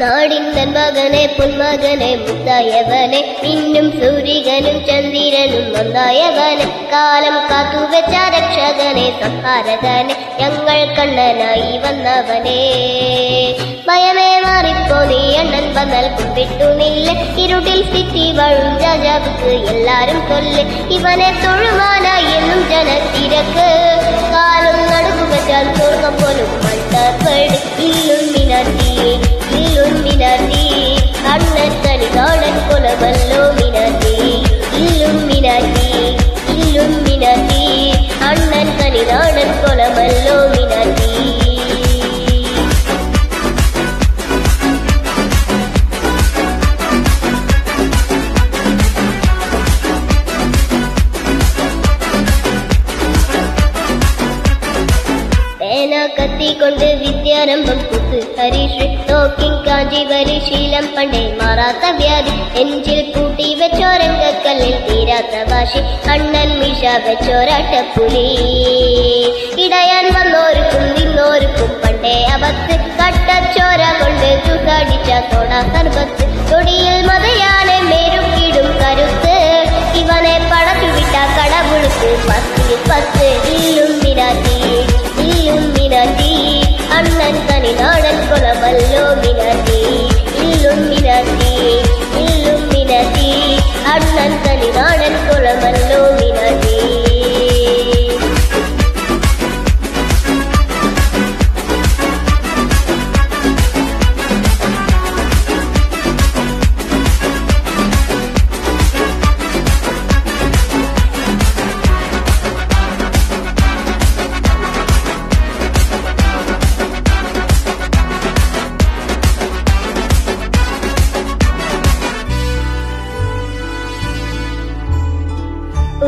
നാടിൻ മകനെ പുൻമകനെ മുത്തായവനെ പിന്നും സൂര്യകനും ചന്ദ്രനും ഒന്നായവനെ കാലം കാത്തു വെച്ച രക്ഷകനെ സംഹാരകനെ ഞങ്ങൾ കണ്ണനായി വന്നവനെ. ഭയമേ മാറിപ്പോ നീ വന്നാൽ കുമ്പിട്ടു നില്ല ഇരുട്ടിൽ സിറ്റി വാഴും രാജാവുക്ക് എല്ലാരും കൊല്ല് ഇവനെ തൊഴുമാനായി എന്നും ജനത്തിരക്ക് കാലം നടുക്കു വെച്ചാൽ സ്വർഗം പോലും മണ്ടപ്പെടു കത്തിക്കൊണ്ട് വിദ്യാരംഭം കുത്ത്. ഹരീഷ് ടോക്കിംഗ് കാഞ്ചി ശീലം പണ്ടേ മാറാത്ത വ്യാധി. എഞ്ചിൽ കൂട്ടി വെച്ചോരംഗക്കല്ലിൽ തീരാത്ത വാശി. അണ്ണൻ മിഷ വെച്ചോരാട്ടപ്പുലി ഇടയാൻ വന്നോർക്കും നിന്നോർക്കും പണ്ടേ അവത്ത് കട്ടച്ചോര കൊണ്ട് ചുസടിച്ച സോഡ സർബത്ത് തൊടിയിൽ മേരുക്കിടും കരുത്ത്. ഇവനെ പടച്ചുവിട്ട കടപുളുത്ത് പത്തിൽ പത്ത്. ഇല്ലും മിനാറ്റി மினாடல் கொலவல்லோ மினதி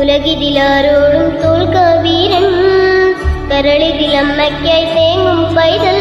ഉലകിതിലാരോടും തോൽക്ക വീരൻ കരളിതിലമ്മയ്ക്കായി തേങ്ങും പൈതൽ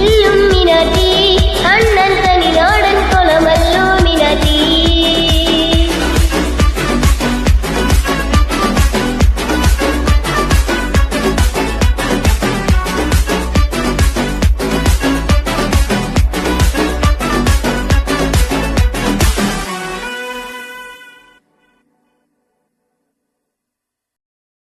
you